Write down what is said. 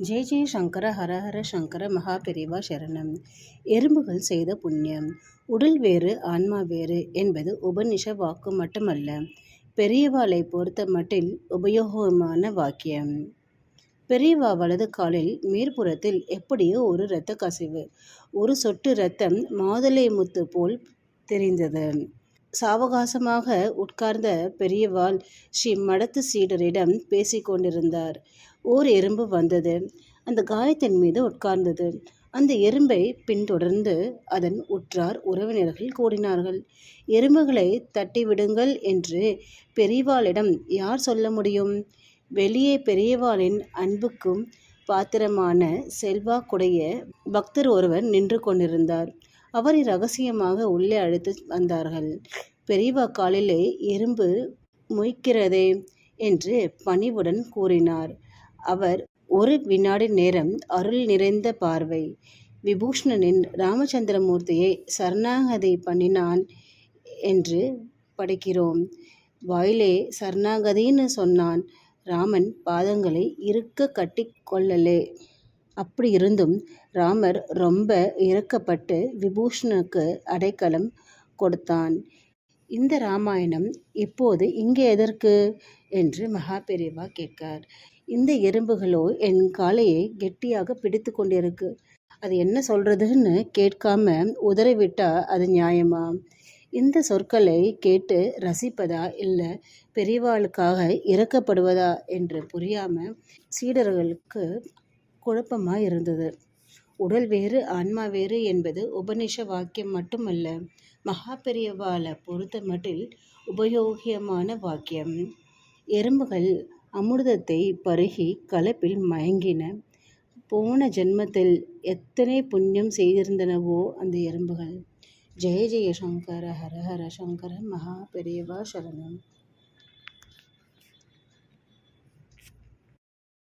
ஜெய ஜெய சங்கர ஹரஹர சங்கர மகா பெரிவா சரணம். எறும்புகள் செய்த புண்ணியம். உடல் வேறு ஆன்மா வேறு என்பது உபனிஷ வாக்கு மட்டுமல்ல. பெரியவாளை பொறுத்த மட்டில் உபயோகமான வாக்கியம். பெரியவா வலது காலில் மேற்புறத்தில் எப்படியோ ஒரு இரத்த கசிவு. ஒரு சொட்டு இரத்தம் மாதுளை முத்து போல் தெரிந்தது. சாவகாசமாக உட்கார்ந்த பெரியவாள் ஸ்ரீ மடத்து சீடரிடம் பேசிக்கொண்டிருந்தார். ஓர் எறும்பு வந்தது. அந்த காயத்தின் மீது உட்கார்ந்தது. அந்த எறும்பை பின்தொடர்ந்து அதன் உற்றார் உறவினர்கள் கூறினார்கள் எறும்புகளை தட்டிவிடுங்கள் என்று பெரியவாளிடம் யார் சொல்ல முடியும்? வெளியே பெரியவாளின் அன்புக்கும் பாத்திரமான செல்வாக்குடைய பக்தர் ஒருவர் நின்று கொண்டிருந்தார். அவரை ரகசியமாக உள்ளே அழைத்து வந்தார்கள். பெரியவா காலிலே எறும்பு மொய்க்கிறதே என்று பணிவுடன் கூறினார். அவர் ஒரு வினாடி நேரம் அருள் நிறைந்த பார்வை. விபூஷணனின் ராமச்சந்திரமூர்த்தியை சரணாகதி பண்ணினான் என்று படிக்கிறோம். வாயிலே சரணாகதின்னு சொன்னான். ராமன் பாதங்களை இருக்க கட்டி கொள்ளலே. அப்படி இருந்தும் ராமர் ரொம்ப இறக்கப்பட்டு விபூஷணனுக்கு அடைக்கலம் கொடுத்தான். இந்த ராமாயணம் இப்போது இங்கே எதற்கு? என்று மகாபெரியவா கேட்கார். இந்த எறும்புகளோ என் காலையை கெட்டியாக பிடித்து கொண்டிருக்கு. அது என்ன சொல்றதுன்னு கேட்காம உதறிவிட்டா அது நியாயமா? இந்த சொற்களை கேட்டு ரசிப்பதா இல்லை பெரியவாளுக்காக இறக்கப்படுவதா என்று புரியாம சீடர்களுக்கு குழப்பமாக இருந்தது. உடல் வேறு ஆன்மா வேறு என்பது உபநிஷ வாக்கியம் மட்டுமல்ல மகா பெரியவாளை பொறுத்த மட்டில் உபயோகியமான வாக்கியம். எறும்புகள் அமிர்தத்தை பருகி கலப்பில் மயங்கின. போன ஜென்மத்தில் எத்தனை புண்ணியம் செய்திருந்தனவோ அந்த எறும்புகள். ஜெய ஜெய சங்கர ஹர ஹர சங்கர மகா பெரியவா சரணம்.